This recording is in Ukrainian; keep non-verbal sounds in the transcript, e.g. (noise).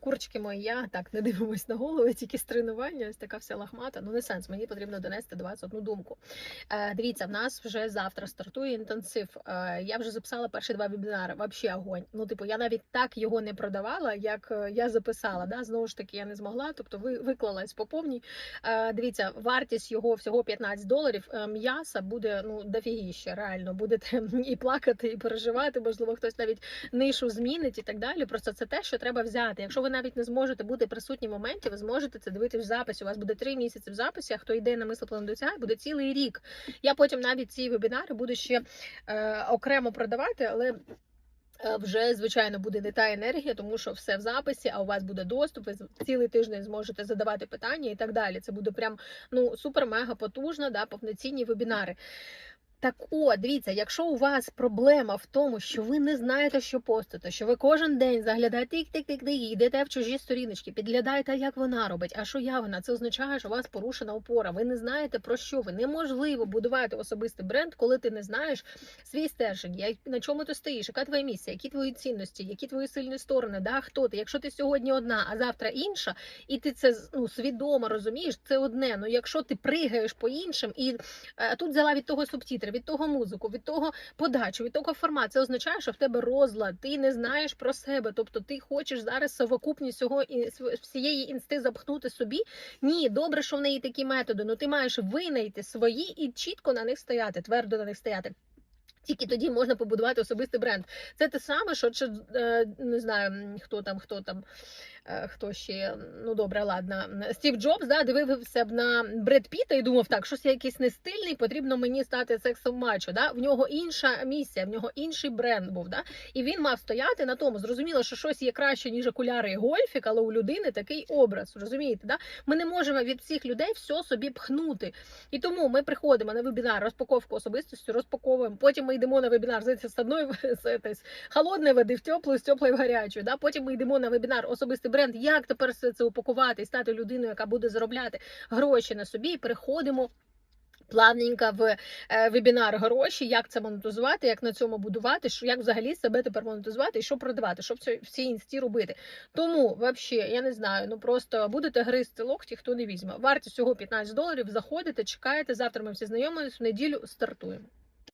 Курочки мої, я так не дивимось на голову, тільки з тренування, ось така вся лахмата. Ну не сенс, мені потрібно донести до вас одну думку. Е, дивіться, в нас вже завтра стартує інтенсив. Е, я вже записала перші два вебінари. Вообще огонь. Ну, типу, я навіть так його не продавала, як е, я записала. Да? Знову ж таки, я не змогла, тобто ви виклалась по повній. Дивіться, вартість його всього 15 доларів. М'яса буде ну дофігіще, реально будете (laughs) і плакати, і переживати. Можливо, хтось навіть нишу змінить і так далі. Просто це те, що треба взяти. Якщо ви навіть не зможете бути присутні в моменті, ви зможете це дивитися в записі. У вас буде три місяці в записі. А хто йде на мисло плану буде цілий рік. Я потім навіть ці вебінари буду ще е, окремо продавати, але. е, Вже звичайно буде не та енергія, тому що все в записі, а у вас буде доступ. Ви цілий тиждень зможете задавати питання і так далі. Це буде прям ну супер мега потужно, да, повноцінні вебінари. Так от, дивіться, якщо у вас проблема в тому, що ви не знаєте, що постити, що ви кожен день заглядаєте тик тик тик тик йдете в чужі сторіночки, підглядаєте, як вона робить, а що я вона, це означає, що у вас порушена опора. Ви не знаєте про що ви. Неможливо будувати особистий бренд, коли ти не знаєш свій стержень, на чому ти стоїш, яка твоя місія, які твої цінності, які твої сильні сторони, да, хто ти. Якщо ти сьогодні одна, а завтра інша, і ти це ну, свідомо розумієш, це одне. Ну якщо ти пригаєш по іншим і Е, Тут взяла від того субтітри, від того музику, від того подачу, від того формат. Це означає, що в тебе розлад, ти не знаєш про себе. Тобто ти хочеш зараз совокупність цього всієї інсти запхнути собі. Ні, добре, що в неї такі методи. Ну ти маєш винайти свої і чітко на них стояти, твердо на них стояти. Тільки тоді можна побудувати особистий бренд. Це те саме, що чи, е, не знаю, хто там, хто там, е, хто ще, ну добре, ладно. Стів Джобс да, дивився б на Бред Піта і думав, так, щось я якийсь не стильний, потрібно мені стати сексом мачо. Да? В нього інша місія, в нього інший бренд був. Да? І він мав стояти на тому. Зрозуміло, що щось є краще, ніж окуляри і гольфік, але у людини такий образ. Розумієте, да? Ми не можемо від всіх людей все собі пхнути. І тому ми приходимо на вебінар розпаковку особистості, розпаковуємо. Потім ми йдемо на вебінар з одної з, холодної води в теплу, з теплої в гарячу. Да? Потім ми йдемо на вебінар особистий бренд. Як тепер все це упакувати і стати людиною, яка буде заробляти гроші на собі, і переходимо. Плавненько в е, вебінар гроші, як це монетизувати, як на цьому будувати, що як взагалі себе тепер монетизувати і що продавати, що в цій, в цій інсті робити. Тому, взагалі, я не знаю, ну просто будете гризти локті, хто не візьме. Вартість всього 15 доларів. Заходите, чекаєте. Завтра ми всі знайомимось, в неділю стартуємо.